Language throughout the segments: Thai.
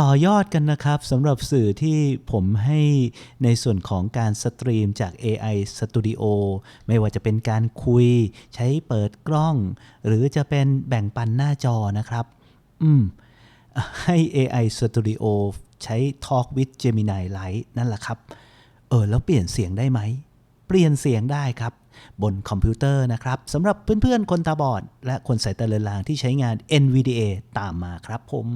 ต่อยอดกันนะครับสำหรับสื่อที่ผมให้ในส่วนของการสตรีมจาก AI Studio ไม่ว่าจะเป็นการคุย ใช้เปิดกล้อง หรือจะเป็นแบ่งปันหน้าจอนะครับ อืม ให้ AI Studio ใช้ Talk with Gemini Lite นั่นแหละครับ เออ แล้วเปลี่ยนเสียงได้ไหม เปลี่ยนเสียงได้ครับ บนคอมพิวเตอร์นะครับสำหรับเพื่อนๆ คนตาบอด และคนสายตาเลือนลางที่ใช้งาน NVDA ตามมาครับผม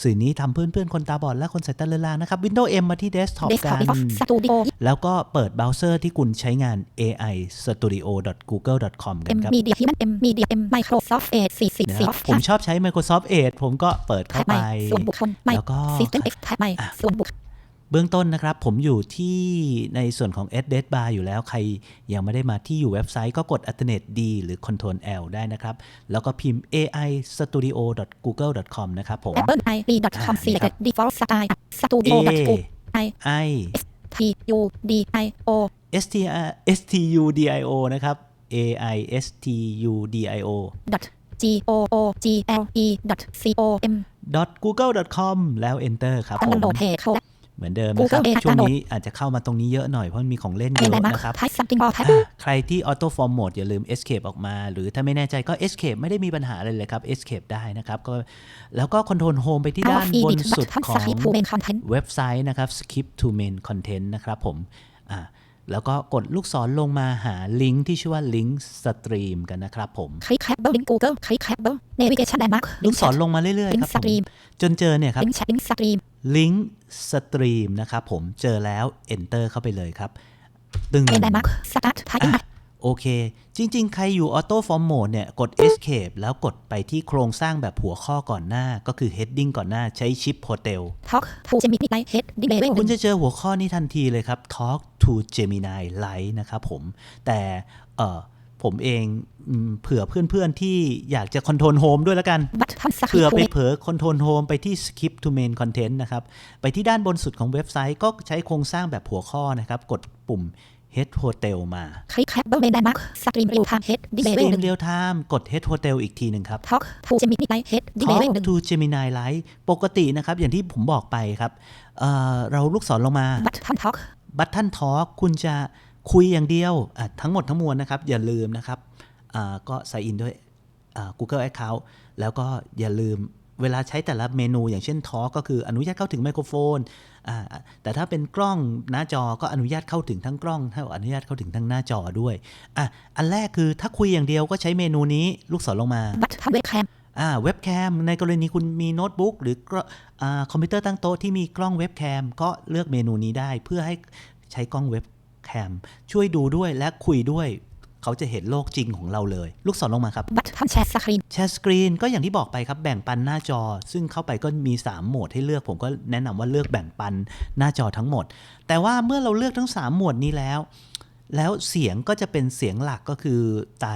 สื่อนี้ทำเพื่อนๆ คนตาบอด และคนสายตาเลือนลางนะครับ Windows M มาที่ Desktop เดสก์กัท็อปนสตูดิโอแล้วก็เปิดเบราว์เซอร์ที่คุณใช้งาน AI studio.google.com กัเอ็นมครับมีเดียที่มันเอ็มมีเดียเอ็มไมโครซอฟท์เอทสี่สิบนะสี่ครับผมชอบใช้ Microsoft Edge ผมก็เปิดเข้าแท็บไปใหม่ส่วนบุคคลใหม่แล้วก็ซิสเต็มเอ็กซ์แท็บใหม่ส่วนบุคคล เบื้องต้นนะครับ ผมอยู่ที่ในส่วนของ a d d e s Bar อยู่แล้วใครยังไม่ได้มาที่อยู่เว็บไซต์ก็กด Alternate D หรือ Ctrl L ได้นะครับ แล้วก็พิมพ์ ai studio google com นะครับผมแอปเปิลไอดีดอทคอมอ่าซีนี่เล็ครักบดีฟอลต์สไตล์สตูดิโอดอทกูไอ i ทียูดีไอโอ s t s t u d i o นะครับ a i s t u d i o ดอท G O O G L E ดอท C O M google com แล้ว enter ครับตั้งผแต่มโหลดเพจ เขาเหมือน เดิมนะครับ Google Data ช่วงนี้อาจจะเข้ามาตรงนี้เยอะหน่อย เพราะมันมีของเล่นเยเป็นอะไรอะมากนะครับไทย something more แท็บอะใครที่ auto form mode อย่าลืม escape ออกมา หรือถ้าไม่แน่ใจก็ escape ไม่ได้มีปัญหาอะไรเลยครับ escape ได้นะครับก็แล้วก็ control home ไปที่เอาด้านอีบนดิทบัสุตดทันขสองคริปต์ทูเมนคอนเทนต์เว็บไซต์นะครับ skip to main content นะครับผมอะ แล้วก็กดลูกศรลงมาหาลิงก์ที่ชื่อว่าลิงก์สตรีมกันนะครับผมคลิกแคปเบิลลิงกูเกิลคลิกแคปเบิลเนวิเกชันแลนด์มาร์คลูกศรลงมาเรื่อยลิๆงครับก์ผสตรีมมจนเจอเนี่ยครับลิงก์แชทลิงก์สตรีมลิงก์สตรีมนะครับผมเจอแล้ว enter เข้าไปเลยครับตึงเป็นแลนด์มาร์คสตาร์ทไทยอะ โอเค จริง ๆ ใครอยู่ Auto Form Mode เนี่ย กด Escape แล้วกดไปที่โครงสร้างแบบหัวข้อก่อนหน้า ก็คือ Heading ก่อนหน้าใช้ชิป Hotel ท็อกทูเจมินิไนเฮดดิเลเวลคุณจะเจอหัวข้อนี้ทันทีเลยครับ Talk to Gemini Lite นะครับผม แต่เออผมเองอืมเผื่อเพื่อนๆที่อยากจะคอนโทรลโฮมด้วยแล้วกันบัตทันสคริเผื่อปต์ไปเผลอคอนโทรลโฮมไปที่ skip to main content นะครับ ไปที่ด้านบนสุดของเว็บไซต์ก็ใช้โครงสร้างแบบหัวข้อนะครับ กดปุ่ม head hotel มาคลิกแคปเบิลเมนแลนด์มาร์คสตรีมเรียลไทม์เฮดดิเลเวล stream หนึ่ง real time กด head hotel อีกทีหนึ่งครับท็อกทูเจมินิไนเฮดดิเล Talk เวลหนึ่ง to Gemini Lite ปกตินะครับ อย่างที่ผมบอกไปครับเอ่อเราลูกศรลงมาบัตทันท็อกบัตทันทอ k คุณจะคุยอย่างเดียวอะทั้งหมดทั้งมวลนะครับ อย่าลืมนะครับอ่าก็ใส่อินด้วยอ่า Google Account แล้วก็อย่าลืม เวลาใช้แต่ละเมนูอย่างเช่นทอก็คืออนุญาตเข้าถึงไมโครโฟนอ่าแต่ถ้าเป็นกล้องหน้าจอก็อนุญาตเข้าถึงทั้งกล้องถ้าอนุญาตเข้าถึงทั้งหน้าจอด้วยอะอันแรกคือถ้าคุยอย่างเดียวก็ใช้เมนูนี้ลูกศรลงมาบัตทันเว็บแคมอ่าเว็บแคมในกรณีคุณมีโน้ตบุ๊กหรือกล้องอ่าคอมพิวเตอร์ตั้งโต๊ะที่มีกล้องเว็บแคมก็เลือกเมนูนี้ได้เพื่อให้ใช้กล้องเว็บแคมช่วยดูด้วยและคุยด้วย เขาจะเห็นโลกจริงของเราเลย ลูกศรลงมาครับบัตทันแชร์สกรีนแชร์สกรีนก็อย่างที่บอกไปครับแบ่งปันหน้าจอ ซึ่งเข้าไปก็มี 3 โหมดให้เลือก ผมก็แนะนำว่าเลือกแบ่งปันหน้าจอทั้งหมด แต่ว่าเมื่อเราเลือกทั้ง3โหมดนี้แล้ว แล้วเสียงก็จะเป็นเสียงหลักก็คือตา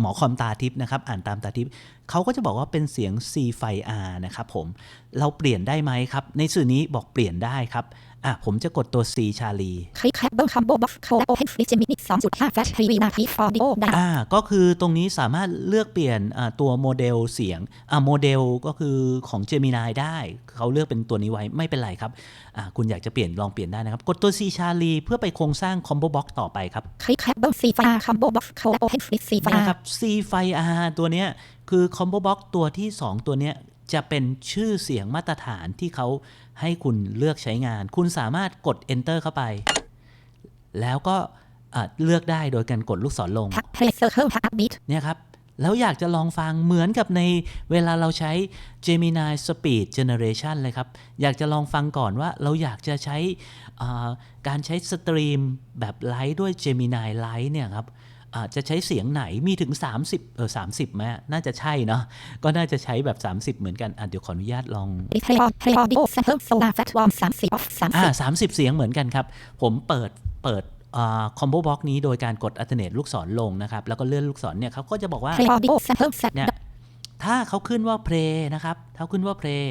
หมอคอมตาทิพย์นะครับ อ่านตามตาทิพย์เขาก็จะบอกว่าเป็นเสียง C ไฟ R นะครับผมเราเปลี่ยนได้ไหมครับ ในสื่อนี้บอกเปลี่ยนได้ครับ อะผมจะกดตัว C ชาลีคลิกแคปเบิลคัมโบบ็อกซ์โคโอเพนฟรีเจมินิสองจุดห้าแฟลชทีวีนาทีฟอร์ดิโอได้อ่าก็คือตรงนี้สามารถเลือกเปลี่ยนอ่าตัวโมเดลเสียงอ่าโมเดลก็คือของ Gemini ได้ เขาเลือกเป็นตัวนี้ไว้ไม่เป็นไรครับอ่าคุณอยากจะเปลี่ยนลองเปลี่ยนได้นะครับ กดตัว C ชาลีเพื่อไปโครงสร้าง Combo Box ต่อไปครับคลิกแคปเบิลซีไฟอาร์คัมโบบ็อกซ์โคโอเพนฟรีซีไฟอานะครัร์บ C ไฟ R ตัวเนี้ยคือ Combo Box ตัวที่ 2 ตัวเนี้ย จะเป็นชื่อเสียงมาตรฐานที่เขาให้คุณเลือกใช้งาน คุณสามารถกด Enter เข้าไป แล้วก็อ่าเลือกได้โดยการกดลูกศรลงทักเพลย์เซอร์เคิลทักบิทเนี่ยครับแล้วอยากจะลองฟังเหมือนกับในเวลาเราใช้ Gemini Speed Generation เลยครับ อยากจะลองฟังก่อนว่าเราอยากจะใช้อ่าการใช้สตรีมแบบไลฟ์ด้วย Gemini Lite เนี่ยครับอ่า จะใช้เสียงไหนมีถึง 30เออ30ไหมน่าจะใช่เนาะก็น่าจะใช้แบบ 30 เหมือนกันอะเดี๋ยวขออนุญาตลองเพลย์ออนเพลย์ออดิโอแซมเพิลโซลาร์แฟลตวอร์มสามสิบออฟสามอ่าสิบสามสิบเสียงเหมือนกันครับ ผมเปิดเปิดคอมโบบ็อกนี้โดยการกด alternate ลูกศรลงนะครับ แล้วก็เลื่อนลูกศรเนี่ยเขาก็จะบอกว่าเพลย์ออดิโอแซมเพิลเซตเนี่ยถ้าเขาขึ้นว่า play นะครับถ้าขึ้นว่า play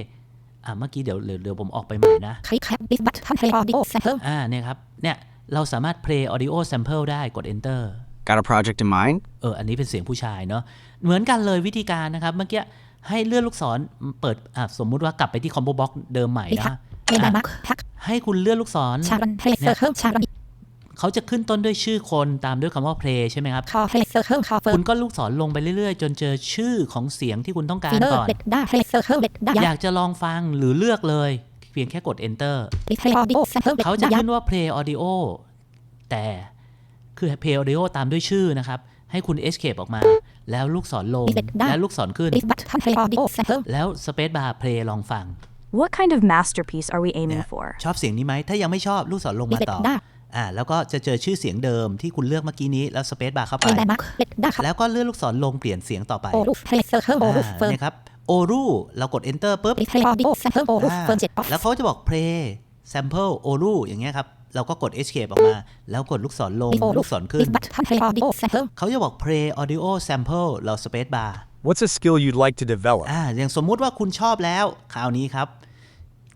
อ่าเมื่อกี้เดี๋ยวเดี๋ยวเดี๋ยวผมออกไปใหม่นะคลิกแคปบิทบัตทันเพลย์ออดิโอแซมเพิลอ่าเนี่ยครับเนี่ยเราสามารถ play audio sample ได้กด enter Got a project in mind? เออ อันนี้เป็นเสียงผู้ชายเนาะ เหมือนกันเลยวิธีการนะครับ เมื่อกี้ให้เลื่อนลูกศรเปิดอะสมมุติว่ากลับไปที่คอมโบบ็อกเดิมใหม่อีกครันะบเมนไดมาร์คพักให้คุณเลื่อนลูกศรชารันเพลเซอร์เคิลชารันเขาจะขึ้นต้นด้วยชื่อคนตามด้วยคำว่า play ใช่ไหมครับคอเพลเซอร์เคิลคอเฟิร์คุมณก็ลูกศรลงไปเรื่อยๆ จนเจอชื่อของเสียงที่คุณต้องการฟีเนอร์ก่อนเบ็ดด้าเพลเซอร์เคิลเบ็ดด้าอยากจะลองฟังหรือเลือกเลย เพียงแค่กด enter ดิเพลย์ออดิโอแซมเพิลเบ็ดเขาจะด้าขึ้นว่า play audio แต่ คือ play audio ตามด้วยชื่อนะครับ ให้คุณ escape ออกมา แล้วลูกศรลง แล้วลูกศรขึ้นดิสบัตทันเพลย์ออดิโอแซมเพิลแล้ว space bar play ลองฟัง What kind of masterpiece are we aiming for? ชอบเสียงนี้ไหม ถ้ายังไม่ชอบลูกศรลงดิมาเบ็ดต่อด้าอ่าแล้วก็จะเจอชื่อเสียงเดิมที่คุณเลือกเมื่อกี้นี้แล้ว space bar เข้าไปเมนไดมาร์คเบ็ดด้าครับแล้วก็เลื่อนลูกศรลงเปลี่ยนเสียงต่อไปโอรูฟเพลเซอร์เคิลโอรูฟอ่าเฟิร์มเนี่ยครับโอรูเรากด enter ปุ๊บดิเพลย์ออดิโอแซมเพิลโอรูฟอ่าเฟิร์มเจ็ดออฟแล้วเขาจะบอก play sample โอรูอย่างเงี้ยครับ เราก็กด escape ออกมา แล้วกดลูกศรลงดิโอรูลูฟกศรดิขึ้นสบัตทันเพลย์ออดิโอแซมเพิลเขาจะบอก play audio sample เรา space bar What's a skill you'd like to develop? อ่าอย่างสมมุติว่าคุณชอบแล้ว คราวนี้ครับ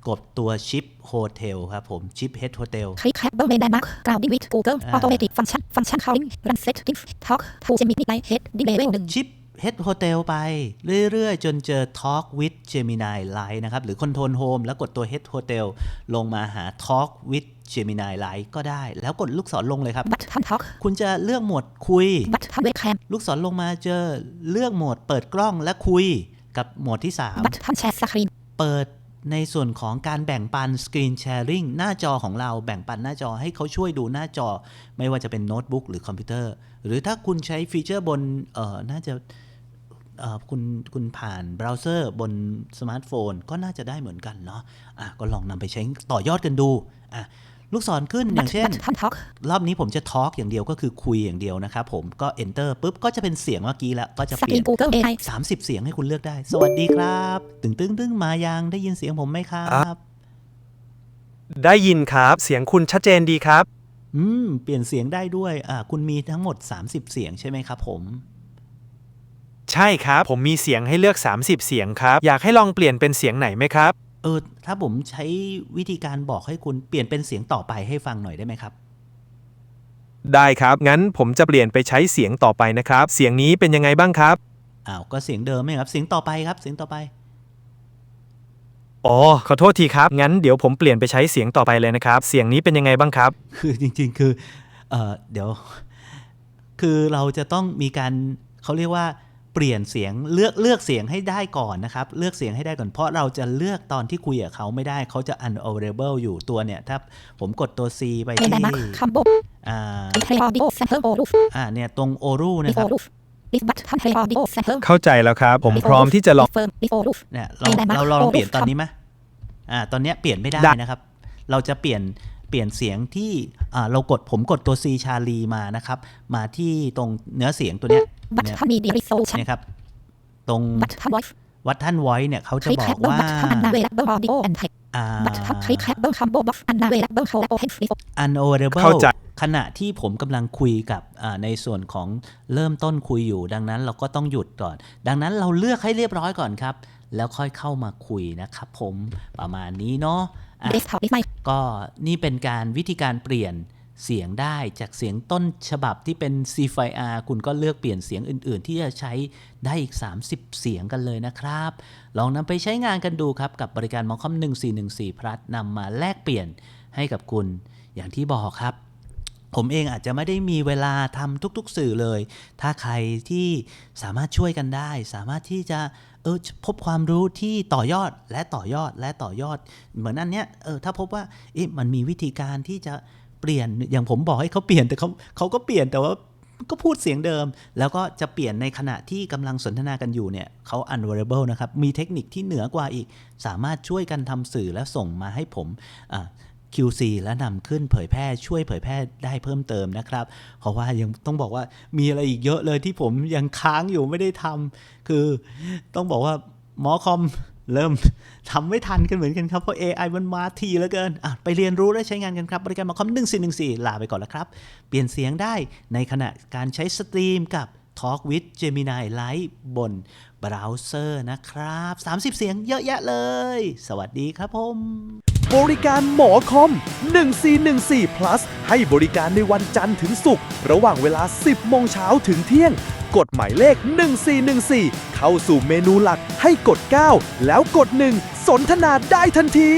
กดตัว chip hotel ครับผม chip head hotel คลิกแคปเบิลเมนไดมาร์คกราวดิวิทกูเกิลออโตเมติกฟังก์ชันฟังก์ชันคอลลิ่งรันเซตดิฟท็อกทูเจมินิไลเฮดดิเลเวลหนึ่งชิป Head Hotel ไปเรื่อยๆ จนเจอ Talk with Gemini Lite นะครับ หรือ Control Home แล้วกดตัว Head Hotel ลงมาหา Talk with Gemini Lite ก็ได้ แล้วกดลูกศรลงเลยครับบัตทันท็อกคุณจะเลือกโหมดคุยบัตทันเวบแคมลูกศรลงมาเจอเลือกโหมดเปิดกล้องและคุยกับโหมดที่บัตทันแชร์สกรีน3เปิด ในส่วนของการแบ่งปัน Screen Sharing หน้าจอของเราแบ่งปันหน้าจอให้เขาช่วยดูหน้าจอ ไม่ว่าจะเป็นโน้ตบุ๊กหรือคอมพิวเตอร์ หรือถ้าคุณใช้ฟีเจอร์บนเอ่อน่าจะเอ่อคุณคุณผ่านเบราว์เซอร์บนสมาร์ทโฟน ก็น่าจะได้เหมือนกันเนาะอะก็ลองนำไปใช้ต่อยอดกันดูอะ ลูกศรขึ้นอย่างเช่นบัตทันท็อกรอบนี้ผมจะทอล์กอย่างเดียวก็คือคุยอย่างเดียวนะครับผมก็ enter ปุ๊บ ก็จะเป็นเสียงเมื่อกี้แล้ว ก็จะสเปกลี่รียนนกูเกิลเอไอ30 เสียงให้คุณเลือกได้ สวัสดีครับ ตึงตึงตึงมายังได้ยินเสียงผมไหมครับ ได้ยินครับเสียงคุณชัดเจนดีครับ อืม เปลี่ยนเสียงได้ด้วยอ่าคุณมีทั้งหมด 30 เสียงใช่ไหมครับ ผมใช่ครับ ผมมีเสียงให้เลือก 30 เสียงครับ อยากให้ลองเปลี่ยนเป็นเสียงไหนไหมครับ เออ ถ้าผมใช้วิธีการบอกให้คุณเปลี่ยนเป็นเสียงต่อไปให้ฟังหน่อยได้ไหมครับ ได้ครับ งั้นผมจะเปลี่ยนไปใช้เสียงต่อไปนะครับ เสียงนี้เป็นยังไงบ้างครับ อ้าว ก็เสียงเดิมไหมครับ เสียงต่อไปครับ เสียงต่อไป อ๋อ ขอโทษทีครับ งั้นเดี๋ยวผมเปลี่ยนไปใช้เสียงต่อไปเลยนะครับ เสียงนี้เป็นยังไงบ้างครับ คือจริงๆ คือ เออเดี๋ยว คือเราจะต้องมีการเขาเรียกว่า เปลี่ยนเสียงเลือกเลือกเสียงให้ได้ก่อนนะครับ เลือกเสียงให้ได้ก่อนเพราะเราจะเลือกตอนที่คุยกับเขาไม่ได้เขาจะ unavailable อยู่ตัวเนี่ย ถ้าผมกดตัว C ไปเมนที่ไดมาร์คคัมโบอ่าดิเพลย์ออดิโอแซมเพิลโอรูฟอ่าเนี่ยตรงโอรูดินะคโอรับรูฟดิสบัตทันเพลย์ออดิโอแซมเพิลเข้าใจแล้วครับ ผมพร้อมที่จะลองเฟิร์มดิโอรูฟเนี่ยเราไม่ได้มั้ยเราลองโอ้เปลี่ยนรูปตอนนี้ไหมอ่าตอนเนี้ยเปลี่ยนไม่ได้ได้นะครับ เราจะเปลี่ยนเปลี่ยนเสียงที่อ่าเรากดผมกดตัว C ชาลีมานะครับ มาที่ตรงเนื้อเสียงตัวเนี้ย บัตเนี่ยทันมีดีริโซชันเนี่ยครับ ตรงบัตทันวอยซ์วัดท่านไว้เนี่ยเขาคจะลิกบอแคปกเบิลว่าบัตทันอันนาเวลเบิลออดิโอแอนไทอ่าบัตทันคลิกแคปเบิลคัมโบบ็อกอันนาเวลเบิลโชว์โอเพนฟรี unavailable เข้าใจขณะที่ผมกำลังคุยกับอ่าในส่วนของเริ่มต้นคุยอยู่ ดังนั้นเราก็ต้องหยุดก่อน ดังนั้นเราเลือกให้เรียบร้อยก่อนครับ แล้วค่อยเข้ามาคุยนะครับผมประมาณนี้เนาะอะเดสก์ท็อปดิสไมก็นี่เป็นการวิธีการเปลี่ยน เสียงได้จากเสียงต้นฉบับที่เป็น c f i r คุณก็เลือกเปลี่ยนเสียงอื่น ๆ ที่จะใช้ได้อีก 30 เสียงกันเลยนะครับ ลองนำไปใช้งานกันดูครับ กับบริการมอคอม1414 plus นำมาแลกเปลี่ยนให้กับคุณ อย่างที่บอกครับ ผมเองอาจจะไม่ได้มีเวลาทำทุก ๆ สื่อเลย ถ้าใครที่สามารถช่วยกันได้ สามารถที่จะเออพบความรู้ที่ต่อยอดและต่อยอดและต่อยอด เหมือนอันเนี้ยเออถ้าพบว่าเอ๊ะมันมีวิธีการที่จะ ปลี่ยนอย่างผมบอกให้เขาเปลี่ยนแต่เขาเขาก็เปลี่ยนแต่ว่าก็พูดเสียงเดิม แล้วก็จะเปลี่ยนในขณะที่กำลังสนทนากันอยู่เนี่ยเขา unavailable นะครับ มีเทคนิคที่เหนือกว่าอีก สามารถช่วยกันทำสื่อและส่งมาให้ผม QC และนำขึ้นเผยแพร่ช่วยเผยแพร่ได้เพิ่มเติมนะครับ เพราะว่ายังต้องบอกว่ามีอะไรอีกเยอะเลยที่ผมยังค้างอยู่ไม่ได้ทำคือต้องบอกว่าหมอคอม เริ่มทำไม่ทันกันเหมือนกันครับ เพราะ AI มันมาทีเหลือเกินไปเรียนรู้และใช้งานกันครับ บริการหมอคอม1414 ลาไปก่อนแล้วครับ เปลี่ยนเสียงได้ในขณะการใช้สตรีมกับ Talk with Gemini Lite บนเบราว์เซอร์นะครับ 30 เสียงเยอะแยะเลย สวัสดีครับผม บริการหมอคอม 1414 plus ให้บริการในวันจันทร์ถึงศุกร์ระหว่างเวลา 10 โมงเช้าถึงเที่ยง กดหมายเลข 1414 เข้าสู่เมนูหลักให้กด 9 แล้วกด 1 สนทนาได้ทันที